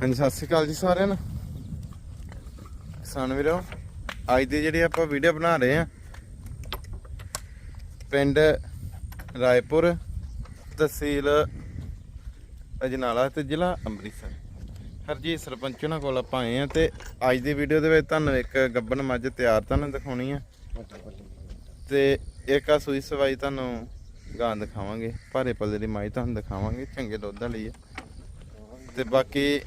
ਹਾਂਜੀ, ਸਤਿ ਸ਼੍ਰੀ ਅਕਾਲ ਜੀ ਸਾਰਿਆਂ ਨੂੰ। ਕਿਸਾਨ ਵੀਰੋ, ਅੱਜ ਦੀ ਜਿਹੜੀ ਆਪਾਂ ਵੀਡੀਓ ਬਣਾ ਰਹੇ ਆ ਪਿੰਡ ਰਾਏਪੁਰ ਤਹਿਸੀਲ ਅਜਨਾਲਾ ਤੇ ਜ਼ਿਲ੍ਹਾ ਅੰਮ੍ਰਿਤਸਰ। ਹਰਜੀਤ ਸਰਪੰਚ ਉਹਨਾਂ ਕੋਲ ਆਪਾਂ ਆਏ ਆ ਤੇ ਅੱਜ ਦੀ ਵੀਡੀਓ ਦੇ ਵਿੱਚ ਤੁਹਾਨੂੰ ਇੱਕ ਗੱਬਨ ਮੱਝ ਤਿਆਰ ਤੁਹਾਨੂੰ ਦਿਖਾਉਣੀ ਆ। ਤੇ ਇੱਕ ਆ ਸੂਈ ਸਵਾਈ ਤੁਹਾਨੂੰ ਗਾਂ ਦਿਖਾਵਾਂਗੇ, ਭਾਰੇ ਪੱਲੇ ਦੀ ਮਾਈ ਤੁਹਾਨੂੰ ਦਿਖਾਵਾਂਗੇ, ਚੰਗੇ ਦੁੱਧ ਵਾਲੀ ਆ। ਤੇ ਬਾਕੀ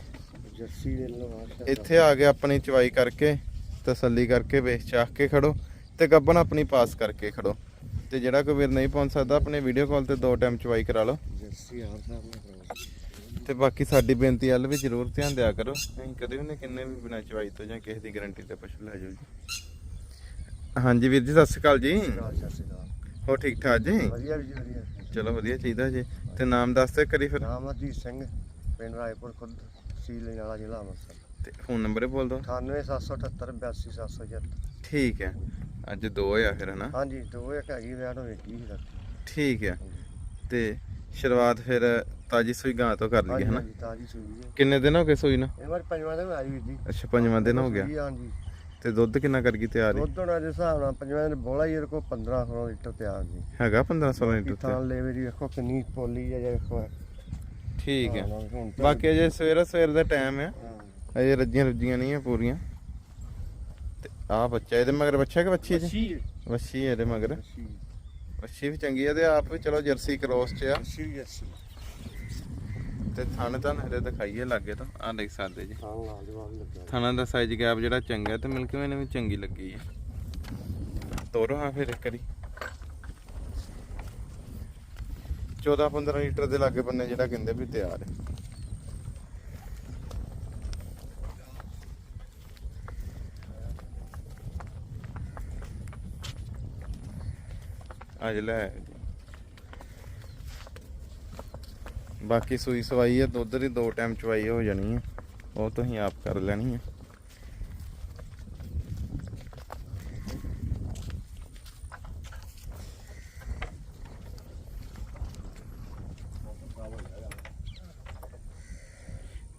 ਜੱਸੀ ਦੇ ਲਵਾ ਇੱਥੇ ਆ ਕੇ ਆਪਣੀ ਚਵਾਈ ਕਰਕੇ ਤਸੱਲੀ ਕਰਕੇ ਵੇਖ ਚਾਖ ਕੇ ਖੜੋ ਤੇ ਗੱਬਨ ਆਪਣੀ ਪਾਸ ਕਰਕੇ ਖੜੋ। ਤੇ ਜਿਹੜਾ ਕੋਈ ਵੀਰ ਨਹੀਂ ਪਹੁੰਚ ਸਕਦਾ ਆਪਣੇ ਵੀਡੀਓ ਕਾਲ ਤੇ ਦੋ ਟਾਈਮ ਚਵਾਈ ਕਰਾ ਲਓ। ਜੱਸੀ ਆਰ ਸਾਹਿਬ ਨੇ ਕਰਵਾਈ ਤੇ ਬਾਕੀ ਸਾਡੀ ਬੇਨਤੀ ਵੱਲ ਵੀ ਜ਼ਰੂਰ ਧਿਆਨ ਦਿਆ ਕਰੋ। ਅਸੀਂ ਕਦੇ ਵੀ ਕਿੰਨੇ ਵੀ ਬਿਨਾਂ ਚਵਾਈ ਤੋਂ ਜਾਂ ਕਿਸੇ ਦੀ ਗਾਰੰਟੀ ਤੇ ਪਸ਼ੂ ਲੈ ਜਾਓ ਜੀ। ਹਾਂਜੀ ਵੀਰ ਜੀ ਸਤਿ ਸ਼੍ਰੀ ਅਕਾਲ ਜੀ। ਦਾ ਹੋ ਠੀਕ ਠਾਕ ਜੀ? ਵਧੀਆ ਜੀ ਵਧੀਆ। ਚਲੋ ਵਧੀਆ ਚਾਹੀਦਾ ਜੀ। ਤੇ ਨਾਮ ਦੱਸ ਦੇ ਕਰੀ ਫਿਰ। ਨਾਮ ਅਜੀਤ ਸਿੰਘ ਪਿੰਡ ਰਾਏਪੁਰ ਖੁਦ ਸੀਲ ਵਾਲਾ ਜ਼ਿਲ੍ਹਾ ਅੰਮ੍ਰਿਤਸਰ। ਤੇ ਫੋਨ ਨੰਬਰ ਬੋਲ ਦਿਓ। 98778 82777 ਠੀਕ ਹੈ। ਅੱਜ ਦੋ ਫਿਰ ਹਨਾ ਹਾਂਜੀ ਦੋ ਇੱਕ ਹੈਗੀ ਵੈਟ ਹੋਵੇ ਕੀ ਸੀ ਠੀਕ ਹੈ। ਤੇ ਸ਼ੁਰੂਆਤ ਫਿਰ ਤਾਜੀ ਸੂਈ ਗਾਂ ਤੋਂ ਕਰ ਲਈਏ ਹਨਾ ਹਾਂਜੀ ਤਾਜੀ ਸੂਈ ਹੈ ਕਿੰਨੇ ਦਿਨ ਹੋ ਗਏ ਸੂਈ ਨੂੰ? ਇਹ ਵਾਰ ਪੰਜਵਾਂ ਦਿਨ ਆਈ ਵੀਰ ਜੀ। ਅੱਛਾ ਪੰਜਵਾਂ ਦਿਨ ਹੋ ਗਿਆ। ਹਾਂਜੀ। ਤੇ ਦੁੱਧ ਕਿੰਨਾ ਕਰ ਗਈ ਤਿਆਰ ਦੁੱਧ ਹੋਣਾ ਦੇ ਹਿਸਾਬ ਨਾਲ ਪੰਜਵਾਂ ਦਿਨ ਬੋਲਾ ਹੀ ਕੋਲ 15 16 ਲੀਟਰ ਤਿਆਰ ਜੀ। ਹੈਗਾ 15 16 ਲੀਟਰ ਤੇ ਲੈਵੇ ਦੀ ਵੇਖੋ ਕਿੰਨੀ ਪੋਲੀ ਹੈ ਜੇ ਵੇਖੋ। ਠੀਕ ਹੈ। ਹਾਂ, ਹੁਣ ਤਾਂ- ਬਾਕੀ ਅਜੇ ਸਵੇਰ ਸਵੇਰ ਦਾ ਟਾਈਮ ਹੈ। ਹਾਂ, ਅਜੇ ਰੱਜੀਆਂ ਰੁੱਜੀਆਂ ਨਹੀਂ ਆ ਪੂਰੀਆਂ। ਤੇ ਆ ਬੱਚਾ ਇਹਦੇ ਮਗਰ ਬੱਚਾ ਕਿ ਬੱਚੀ ਹੈ ਜੀ ਅੱਛੀ ਹੈ। ਵੱਛੀ ਹੈ ਇਹਦੇ ਮਗਰ। ਅੱਛੀ ਵੱਛੀ ਵੀ ਚੰਗੀ ਹੈ ਤੇ ਆਪ ਵੀ ਚਲੋ ਜਰਸੀ ਕ੍ਰੋਸ ਚ ਆ। ਅੱਛੀ ਅੱਛੀ ਤੇ ਥਣ ਤਾਂ ਇਹਦੇ ਦਿਖਾਈਏ ਲੱਗੇ ਤਾਂ। ਆ ਦੇਖ ਸਕਦੇ ਜੀ। ਹਾਂ ਲੱਗਾ ਥਾਣਾ ਦਾ ਸਾਈਜ਼ ਗੈਪ ਜਿਹੜਾ ਚੰਗਾ ਤੇ ਮਿਲਕ ਵੇ ਨੇ ਵੀ ਚੰਗੀ ਲੱਗੀ ਹੈ। ਤੋਰੋ ਹਾਂ ਫਿਰ ਇੱਕ ਵਾਰੀ। 14 15 ਲੀਟਰ ਦੇ ਲਾਗੇ ਬੰਨੇ ਜਿਹੜਾ ਕਹਿੰਦੇ ਵੀ ਤਿਆਰ ਹੈ। ਅੱਜ ਲੈ ਬਾਕੀ ਸੂਈ ਸਵਾਈ ਹੈ, ਦੁੱਧ ਦੀ ਦੋ ਟਾਈਮ ਚਵਾਈ ਹੋ ਜਾਣੀ ਹੈ। ਉਹ ਤੁਸੀਂ ਆਪ ਕਰ ਲੈਣੀ ਹੈ।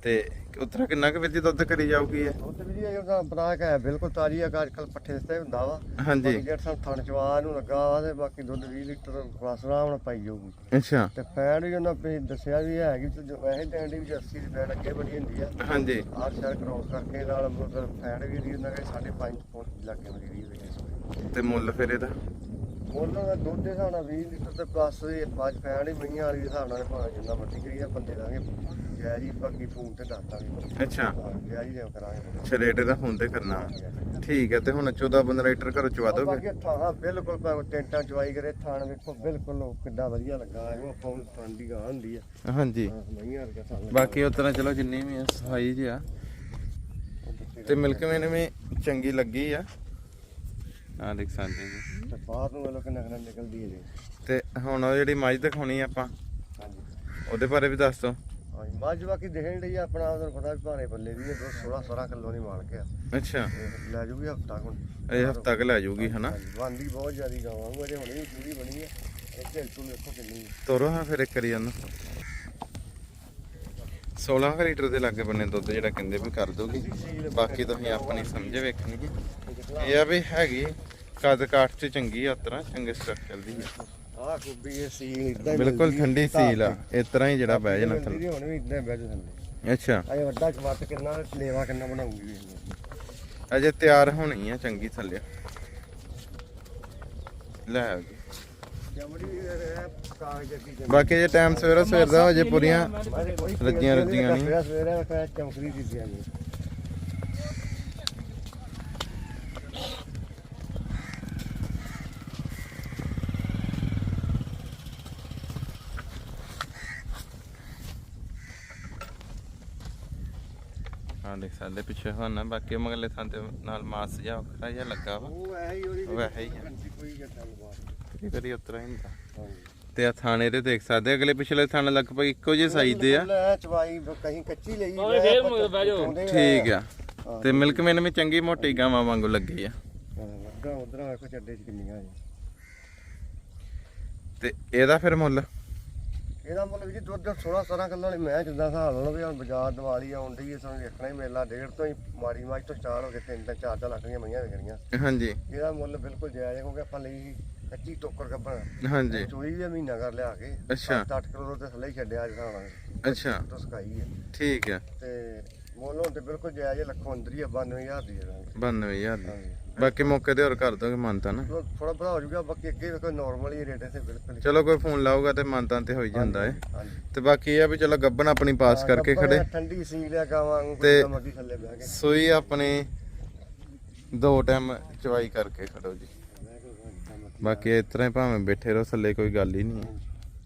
ਤੇ ਉਤਰਾ ਕਿੰਨਾ ਕੁ ਵਿੱਚ ਦੁੱਧ ਕਰੀ ਜਾਊਗੀ ਉਹ ਤੇ ਵੀ ਜੀ ਇਹ ਤਾਂ ਬਰਾਕ ਹੈ ਬਿਲਕੁਲ ਤਾਜੀ ਆ ਅੱਜ ਕੱਲ ਪੱਠੇ ਤੇ ਹੁੰਦਾ ਵਾ। ਹਾਂਜੀ। ਬਾਕੀ ਜਿਹੜਾ ਸਾਨੂੰ ਥਣ ਚਵਾ ਨੂੰ ਲੱਗਾ ਵਾ ਤੇ ਬਾਕੀ ਦੁੱਧ 20 ਲੀਟਰ ਪਲੱਸ ਆਰਾਮ ਨਾਲ ਪਾਈ ਜਾਊਗੀ। ਅੱਛਾ। ਤੇ ਫੈਟ ਵੀ ਉਹਨਾਂ ਨੇ ਦੱਸਿਆ ਵੀ ਹੈਗੀ ਤੇ ਜੋ ਵੈਸੇ ਡੈਂਡ ਦੀ ਵੀ 80 ਦੀ ਫੈਟ ਅੱਗੇ ਬਣੀ ਹੁੰਦੀ ਆ। ਹਾਂਜੀ। ਆਰ ਸ਼ਹਿਰ ਕ੍ਰੋਸ ਕਰਕੇ ਨਾਲ ਮਤਲਬ ਫੈਟ ਵੀ ਦੀ ਉਹਨਾਂ ਦੇ 5.5 ਫੁੱਟ ਲੱਗੇ ਬਣੀ ਰਹੀ ਤੇ ਮੁੱਲ ਫਿਰ ਇਹਦਾ? ਉਹਨਾਂ ਦਾ ਦੁੱਧ ਦੇ ਹਿਸਾਬ ਨਾਲ 20 ਲੀਟਰ ਤੇ ਪਲੱਸ ਇਹ ਪੰਜ ਫੈਟ ਹੀ ਮਈਆਂ ਵਾਲੀ ਦੇ ਹਿਸਾਬ ਨਾਲ ਭਾਵੇਂ ਜਿੰਨਾ ਮਰਜ਼ੀ ਕਰੀਏ ਬੰਦੇ ਦਾਂਗੇ। ਜੈ ਜੀ ਬਾਕੀ ਫੋਨ ਤੇ ਦੱਸ ਦਾਂਗੇ ਅੱਛਾ ਜੈ ਜੀ ਦੇ ਕਰਾਂਗੇ। ਅੱਛਾ ਰੇਟ ਇਹਦਾ ਫੋਨ ਤੇ ਕਰਨਾ। ਵਾ। ਠੀਕ ਹੈ ਤੇ ਹੁਣ 14 15 ਲੀਟਰ ਘਰੋਂ ਚਵਾ ਦੋਗੇ? ਬਾਕੀ ਥਾਂ ਬਿਲਕੁਲ ਭਾਵੇਂ ਟੈਂਟਾਂ ਚਵਾਈ ਕਰੇ ਥਾਣ ਵੇਖੋ ਬਿਲਕੁਲ ਉਹ ਕਿੱਡਾ ਵਧੀਆ ਲੱਗਾ ਹੈ ਉਹ ਫੋਨ ਥਾਣ ਦੀ ਗਾਂ ਹੁੰਦੀ ਆ। ਹਾਂਜੀ। ਹਾਂ, ਮਈਆਂ ਵਰਗਾ ਥਾਣ ਲੱਗਾ। ਬਾਕੀ ਉਤਰਾ ਚਲੋ ਜਿੰਨੀ ਵੀ ਆ ਸਫ਼ਾਈ ਜੀ ਆ। ਤੇ ਮਿਲਕ ਮੈਨ ਵੀ ਚੰਗੀ ਲੱਗੀ ਆ। ਆ ਦੇਖ ਸਕਦੇ ਜੀ। ਤੇ ਬਾਹਰ ਨੂੰ ਵੇਲੋ ਕਿੰਨਾ ਕਿੰਨਾ ਨਿਕਲਦੀ ਹੈ ਜੀ। ਤੇ ਹੁਣ ਉਹ ਜਿਹੜੀ ਮੱਝ ਦਿਖਾਉਣੀ ਆ ਆਪਾਂ ਹਾਂਜੀ। ਉਹਦੇ ਬਾਰੇ ਵੀ ਦੱਸ ਦਿਓ। ਹਾਂਜੀ ਮੱਝ ਬਾਕੀ ਦੇਖਣ ਲਈ ਆਪਣਾ ਉਹਨੂੰ ਪਤਾ ਵੀ ਭਾਰੇ ਬੱਲੇ ਦੀ ਹੈ 16 17 ਕਿਲੋ ਦੀ ਮਾਲਕ ਆ। ਅੱਛਾ। ਇਹ ਲੈ ਜੂਗੀ ਹਫਤਾ ਹੁਣ। ਇਹ ਹਫਤਾ ਕੁ ਲੈ ਜਾਊਗੀ ਹਨਾ? ਬੰਦੀ ਬਹੁਤ ਜ਼ਿਆਦੀ ਗਾਵਾਂ ਉਹ ਅਜੇ ਹੁਣੇ ਵੀ ਪੂਰੀ ਬਣੀ ਹੈ ਇਹ ਝੇਲ ਤੋਂ ਵੇਖੋ ਕਿੰਨੀ ਹੈ। ਤੋਰੋ ਹਾਂ ਫਿਰ ਇੱਕ ਵਾਰੀ ਉਹਨੂੰ 16 ਕੁ ਲੀਟਰ ਦੇ ਲਾਗੇ ਬੰਨੇ ਦੁੱਧ ਜਿਹੜਾ ਕਹਿੰਦੇ ਵੀ ਕਰ ਦੋਗੀ ਬਾਕੀ ਤੁਸੀਂ ਆਪਣੀ ਸਮਝ ਵੇਖਣੀ ਜੀ ਇਹ ਆ ਵੀ ਹੈਗੀ ਕਦ ਕਾਠ ਚ ਚੰਗੀ ਆ ਉਤਰਾ ਚੰਗੇ ਸਟਰਕਚਰ ਦੀ ਆ। ਆਹ ਖੂਬੀ ਇਹ ਸੀਲ ਇਦਾਂ ਬਿਲਕੁਲ ਠੰਡੀ ਸੀਲ ਆ ਇਸ ਤਰ੍ਹਾਂ ਹੀ ਜਿਹੜਾ ਬਹਿ ਜਾਣਾ ਥੱਲੇ। ਹੁਣ ਵੀ ਇਦਾਂ ਬਹਿ ਜਾ ਥੱਲੇ। ਅੱਛਾ। ਅਜੇ ਵੱਡਾ ਚਵੱਤ ਕਿੰਨਾ ਲੇਵਾ ਕਿੰਨਾ ਬਣਾਉਂਗੀ ਅਜੇ ਤਿਆਰ ਹੋਣੀ ਆ ਚੰਗੀ ਥੱਲੇ। ਲੈ। ਬਾਕੀ ਜੇ ਟਾਈਮ ਸਵੇਰਾ ਸਵੇਰ ਦਾ ਹੋ ਜੇ ਪੂਰੀਆਂ ਰੱਜੀਆਂ ਰੱਜੀਆਂ ਨਹੀਂ। ਸਵੇਰੇ ਹਾਂ ਦੇਖ ਸਕਦੇ ਪਿੱਛੇ ਹੋਣਾ ਬਾਕੀ ਮਗਲੇ ਥਾਂ ਤੇ ਨਾਲ ਮਾਸ ਜਿਹਾ ਵੱਖਰਾ ਜਿਹਾ ਲੱਗਾ ਵਾ। ਉਹ ਐ ਹੀ ਉਹਦੀ ਵੈਸੇ ਹੀ ਆ। ਕੋਈ ਲਵਾ ਕਦੀ ਕਦੀ ਉਤਰਾ ਹੀ ਹੁੰਦਾ। ਤੇ ਆ ਥਾਣੇ ਤੇ ਦੇਖ ਸਕਦੇ ਅਗਲੇ ਪਿਛਲੇ ਥਾਣੇ ਲਗਭਗ ਇੱਕੋ ਜਿਹੇ ਸਾਈਜ਼ ਦੇ ਆ। ਲੈ ਚਵਾਈ ਕਹੀਂ ਕੱਚੀ ਲਈ ਓਏ ਫੇਰ ਮਗਰ ਬਹਿ ਜਾਓ। ਠੀਕ ਆ। ਤੇ ਮਿਲਕ ਮੈਨ ਵੀ ਚੰਗੀ ਮੋਟੀ ਗਾਵਾਂ ਵਾਂਗੂ ਲੱਗੀ ਆ। ਲੱਗਾ ਉਧਰ ਵੇਖੋ ਚੱਡੇ ਚ ਕਿੰਨੀਆਂ ਜੀ ਤੇ ਇਹਦਾ ਫਿਰ ਮੁੱਲ? ਇਹਦਾ ਮੁੱਲ ਵੀ ਜੀ ਦੁੱਧ 16 17 ਕਿਲੋ ਵਾਲੀ ਮੈਂ ਜਿੱਦਾਂ ਹਿਸਾਬ ਲਾ ਲਓ ਵੀ ਹੁਣ ਬਾਜ਼ਾਰ ਦੀਵਾਲੀ ਆਉਣ ਹੈ ਸਾਨੂੰ ਦੇਖਣਾ ਹੀ ਮੇਲਾ ਡੇਢ ਤੋਂ ਹੀ ਮਾੜੀ ਮਾਝ ਤੋਂ ਸਟਾਰਟ ਹੋ ਕੇ ਤਿੰਨ ਤਿੰਨ ਚਾਰ ਚਾਰ ਲੱਖ ਦੀਆਂ ਮਈਆਂ ਵਿਕਣੀਆਂ। ਹਾਂਜੀ। ਇਹਦਾ ਮੁੱਲ ਬਿਲਕੁਲ ਜਾਇਜ਼ ਹੈ ਕਿਉਂਕਿ ਆਪਾਂ ਲਈ ਕੱਚੀ ਟੋਕਰ ਕੱਪਣ ਹਾਂਜੀ। ਚੋਈ ਵੀ ਮਹੀਨਾ ਕਰ ਲਿਆ ਕੇ। ਅੱਛਾ। 8 ਕਿਲੋ ਤੇ ਥੱਲੇ ਹੀ ਛੱਡਿਆ ਅੱਜ ਹਿਸਾਬ ਅੱਛਾ। ਤੋਂ ਸਕਾਈ ਹੈ ਠੀਕ ਆ। ਤੇ ਹੁਣ ਤੇ ਬਿਲਕੁਲ ਜਾਇਜ਼ ਹੈ, ਲੱਖੋਂ ਅੰਦਰ ਹੀ ਆ 92000 ਦੀ ਦੇ ਦਾਂਗੇ 92000 ਦੀ। ਹਾਂਜੀ। ਬਾਕੀ ਮੌਕੇ ਤੇ ਹੋਰ ਕਰ ਦੋਗੇ ਮੰਨਤਾ ਨਾ? ਥੋੜਾ ਬੜਾ ਹੋ ਜਾਊਗਾ ਬਾਕੀ ਅੱਗੇ ਕੋਈ ਨਾਰਮਲ ਹੀ ਰੇਟ ਹੈ ਤੇ ਬਿਲਕੁਲ ਹੀ। ਚਲੋ ਕੋਈ ਫੋਨ ਲਾਊਗਾ ਤੇ ਮੰਨਤਾ ਤੇ ਹੋ ਹੀ ਜਾਂਦਾ ਏ ਹਾਂਜੀ। ਤੇ ਬਾਕੀ ਇਹ ਆ ਵੀ ਚਲੋ ਗੱਬਨ ਆਪਣੀ ਪਾਸ ਕਰਕੇ ਖੜੇ। ਆ, ਠੰਡੀ ਸੀ ਲਿਆ ਗਾਵਾਂ ਨੂੰ ਤੇ- ਕੋਈ ਮਰਜ਼ੀ ਥੱਲੇ ਬਹਿ ਕੇ। ਸੂਈ ਆਪਣੀ ਦੋ ਟਾਈਮ ਚਵਾਈ ਕਰਕੇ ਖੜੋ ਜੀ। ਬਾਕੀ ਇਸ ਤਰ੍ਹਾਂ ਹੀ ਭਾਵੇਂ ਬੈਠੇ ਰਹੋ ਥੱਲੇ ਕੋਈ ਗੱਲ ਹੀ ਨਹੀਂ ਹੈ।